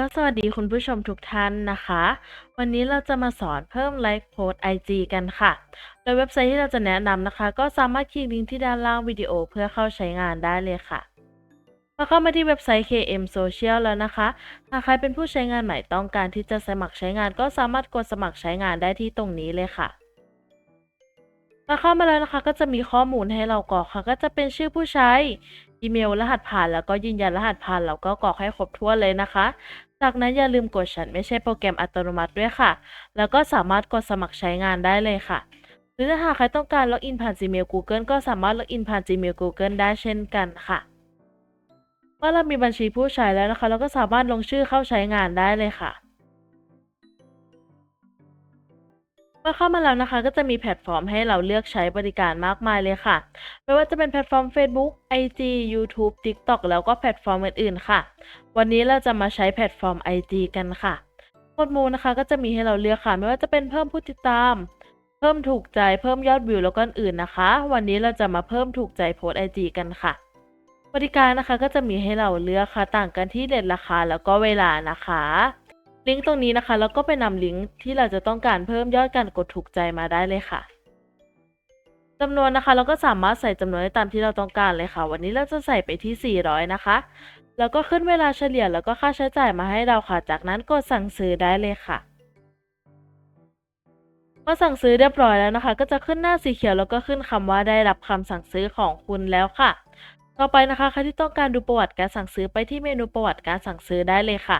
ก็สวัสดีคุณผู้ชมทุกท่านนะคะ วันนี้เราจะมาสอนเพิ่มไลฟ์โพสต์ IG กันค่ะ โดยเว็บไซต์ที่เราจะแนะนำนะคะ ก็สามารถคลิกลิงก์ที่ด้านล่างวิดีโอเพื่อเข้าใช้งานได้เลยค่ะพอเข้ามาที่เว็บไซต์ KM Social แล้วนะคะ หากใครเป็นผู้ใช้งานใหม่ต้องการที่จะสมัครใช้งาน ก็สามารถกดสมัครใช้งานได้ที่ตรงนี้เลยค่ะพอเข้ามาแล้วนะคะก็จะมีข้อมูลให้เรากรอกค่ะ ก็จะเป็นชื่อผู้ใช้อีเมลรหัสผ่านแล้วก็ยืนยันรหัสผ่านเราก็กรอกให้ครบถ้วนเลยนะคะ จากนั้นอย่าลืมกดฉันไม่ใช่โปรแกรมอัตโนมัติด้วยค่ะ แล้วก็สามารถกดสมัครใช้งานได้เลยค่ะ หรือถ้าหากใครต้องการล็อกอินผ่าน Gmail Google ก็สามารถล็อกอินผ่าน Gmail Google ได้เช่นกันค่ะ เมื่อเรามีบัญชีผู้ใช้แล้วนะคะ เราก็สามารถลงชื่อเข้าใช้งานได้เลยค่ะ เมื่อเข้ามาแล้วนะคะ ก็จะมีแพลตฟอร์มให้เราเลือกใช้บริการมากมายเลยค่ะ ไม่ว่าจะเป็นแพลตฟอร์ม Facebook IG YouTube TikTok แล้วก็แพลตฟอร์มอื่นๆค่ะ วันนี้เราจะมาใช้แพลตฟอร์ม IG กันค่ะหมวดหมู่นะคะก็จะมีให้เราเลือกค่ะ ไม่ว่าจะเป็นเพิ่มผู้ติดตาม เพิ่มถูกใจเพิ่มยอดวิวแล้วก็อื่นนะคะ วันนี้เราจะมาเพิ่มถูกใจโพสต์ IG กันค่ะ บริการนะคะก็จะมีให้เราเลือกค่ะต่างกันที่เด็ดราคาแล้วก็เวลานะคะ ลิงก์ตรงนี้นะคะ แล้วก็ไปนำลิงก์ที่เราจะต้องการเพิ่มยอดการกดถูกใจมาได้เลยค่ะจำนวนนะคะ เราก็สามารถใส่จำนวนได้ตามที่เราต้องการเลยค่ะ วันนี้เราจะใส่ไปที่ 400 นะคะ แล้วก็ขึ้นเวลาเฉลี่ยแล้วก็ค่าใช้จ่ายมาให้เราค่ะ จากนั้นกดสั่งซื้อได้เลยค่ะเมื่อสั่งซื้อเรียบร้อยแล้วนะคะ ก็จะขึ้นหน้าสีเขียวแล้วก็ขึ้นคำว่าได้รับคำสั่งซื้อของคุณแล้วค่ะ ต่อไปนะคะใครที่ต้องการดูประวัติการสั่งซื้อไปที่เมนูประวัติการสั่งซื้อได้เลยค่ะ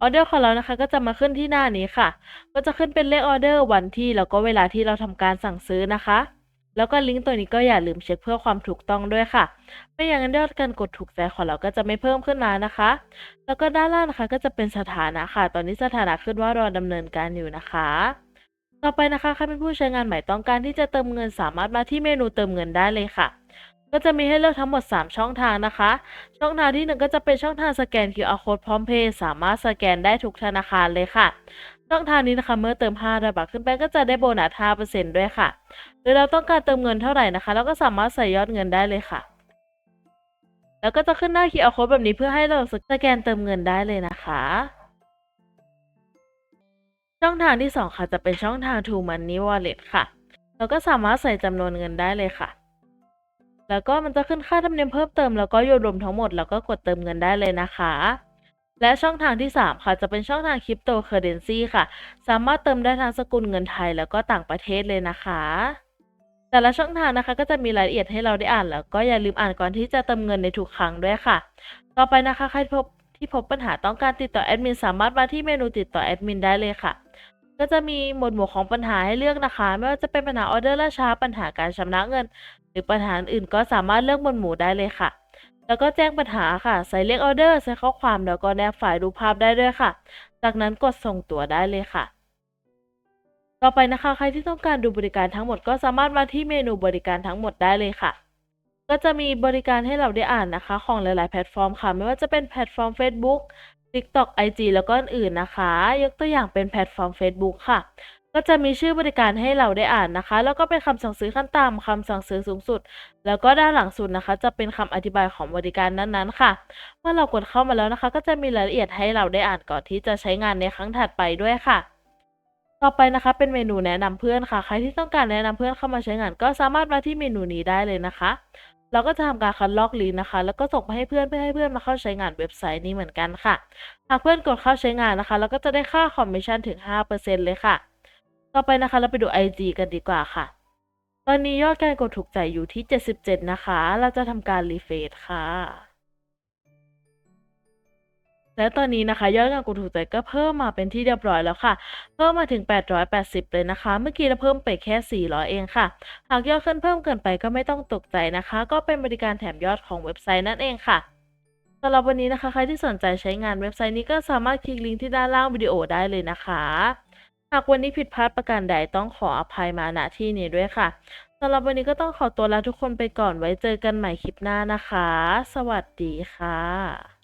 ออเดอร์ของเรานะคะก็จะมาขึ้นที่หน้านี้ค่ะ ก็จะขึ้นเป็นเลขออเดอร์วันที่แล้วก็เวลาที่เราทำการสั่งซื้อนะคะ แล้วก็ลิงก์ตัวนี้ก็อย่าลืมเช็คเพื่อความถูกต้องด้วยค่ะ ไม่อย่างนั้นยอดการกดถูกใจของเราก็จะไม่เพิ่มขึ้นมานะคะ แล้วก็ด้านล่างนะคะก็จะเป็นสถานะค่ะ ตอนนี้สถานะขึ้นว่ารอดำเนินการอยู่นะคะต่อไปนะคะใครเป็นผู้ใช้งานใหม่ต้องการที่จะเติมเงินสามารถมาที่เมนูเติมเงินได้เลยค่ะ ก็จะมีให้เลือกทั้งหมด 3 ช่องทางนะคะ ช่องทางที่ 1 ก็จะเป็นช่องทางสแกน QR Code พร้อมเพย์สามารถสแกนได้ทุกธนาคารเลยค่ะ ช่องทางนี้นะคะเมื่อเติม5บาทขึ้นไปก็จะได้โบนัส5%ด้วยค่ะหรือเราต้องการเติมเงินเท่าไหร่นะคะ เราก็สามารถใส่ยอดเงินได้เลยค่ะ แล้วก็จะขึ้นหน้า QR Code แบบนี้เพื่อให้เราสแกนเติมเงินได้เลยนะคะช่องทางที่ 2 ค่ะจะเป็นช่องทาง True Money Wallet ค่ะ เราก็สามารถใส่จำนวนเงินได้เลยค่ะ แล้วก็มันจะขึ้นค่าธรรมเนียมเพิ่มเติมแล้วก็ยอดรวมทั้งหมดแล้วก็กดเติมเงินได้เลยนะคะ และช่องทางที่ 3 ค่ะ จะเป็นช่องทางคริปโตเคอเรนซีค่ะ สามารถเติมได้ทั้งสกุลเงินไทยแล้วก็ต่างประเทศเลยนะคะ แต่ละช่องทางนะคะก็จะมีรายละเอียดให้เราได้อ่าน แล้วก็อย่าลืมอ่านก่อนที่จะเติมเงินในทุกครั้งด้วยค่ะ ต่อไปนะคะใครพบที่พบปัญหาต้องการติดต่อแอดมินสามารถมาที่เมนูติดต่อแอดมินได้เลยค่ะ ก็จะมีหมวดหมู่ของปัญหาให้เลือกนะคะ ไม่ว่าจะเป็นปัญหาออเดอร์ล่าช้าปัญหาการชำระเงิน หรือปัญหาอื่นก็สามารถเลือกหมวดหมู่ได้เลยค่ะ แล้วก็แจ้งปัญหาค่ะ ใส่เลขออเดอร์ใส่ข้อความแล้วก็แนบไฟล์รูปภาพได้ด้วยค่ะ จากนั้นกดส่งตัวได้เลยค่ะ ต่อไปนะคะใครที่ต้องการดูบริการทั้งหมดก็สามารถมาที่เมนูบริการทั้งหมดได้เลยค่ะ ก็จะมีบริการให้เราได้อ่านนะคะ ของหลาย ๆ แพลตฟอร์มค่ะ ไม่ว่าจะเป็นแพลตฟอร์ม Facebook TikTok IG แล้วก็อื่นนะคะ ยกตัวอย่างเป็นแพลตฟอร์ม Facebook ค่ะ ก็จะมีชื่อบริการให้เราได้อ่านนะคะ แล้วก็เป็นคำสั่งซื้อขั้นต่ำคำสั่งซื้อสูงสุด แล้วก็ด้านหลังสุดนะคะ จะเป็นคำอธิบายของบริการนั้นๆ ค่ะ เมื่อเรากดเข้ามาแล้วนะคะ ก็จะมีรายละเอียดให้เราได้อ่านก่อนที่จะใช้งานในครั้งถัดไปด้วยค่ะต่อไปนะคะเป็นเมนูแนะนำเพื่อนค่ะ ใครที่ต้องการแนะนำเพื่อนเข้ามาใช้งาน ก็สามารถมาที่เมนูนี้ได้เลยนะคะ เราก็จะทำการคัดลอกลิงก์นะคะ แล้วก็ส่งไปให้เพื่อนเพื่อให้เพื่อนมาเข้าใช้งานเว็บไซต์นี้เหมือนกันค่ะ หากเพื่อนกดเข้าใช้งานนะคะ เราก็จะได้ค่าคอมมิชชั่นถึง 5%เลยค่ะ ต่อไปนะคะเราไปดู IG กันดีกว่าค่ะ ตอนนี้ยอดการกดถูกใจอยู่ที่ 77 นะคะ เราจะทำการรีเฟรชค่ะ และตอนนี้นะคะยอดการกดถูกใจก็เพิ่มมาเป็นที่เรียบร้อยแล้วค่ะ เพิ่มมาถึง 880 เลยนะคะ เมื่อกี้เราเพิ่มไปแค่ 400 เองค่ะ หากยอดขึ้นเพิ่มเกินไปก็ไม่ต้องตกใจนะคะ ก็เป็นบริการแถมยอดของเว็บไซต์นั่นเองค่ะสำหรับวันนี้นะคะใครที่สนใจใช้งานเว็บไซต์นี้ก็สามารถคลิกลิงก์ที่ด้านล่างวิดีโอได้เลยนะคะ หากวันนี้ผิดพลาดประการใดต้องขออภัยมาณที่นี้ด้วยค่ะสำหรับวันนี้ก็ต้องขอตัวลาทุกคนไปก่อนไว้เจอกันใหม่คลิปหน้านะคะ สวัสดีค่ะ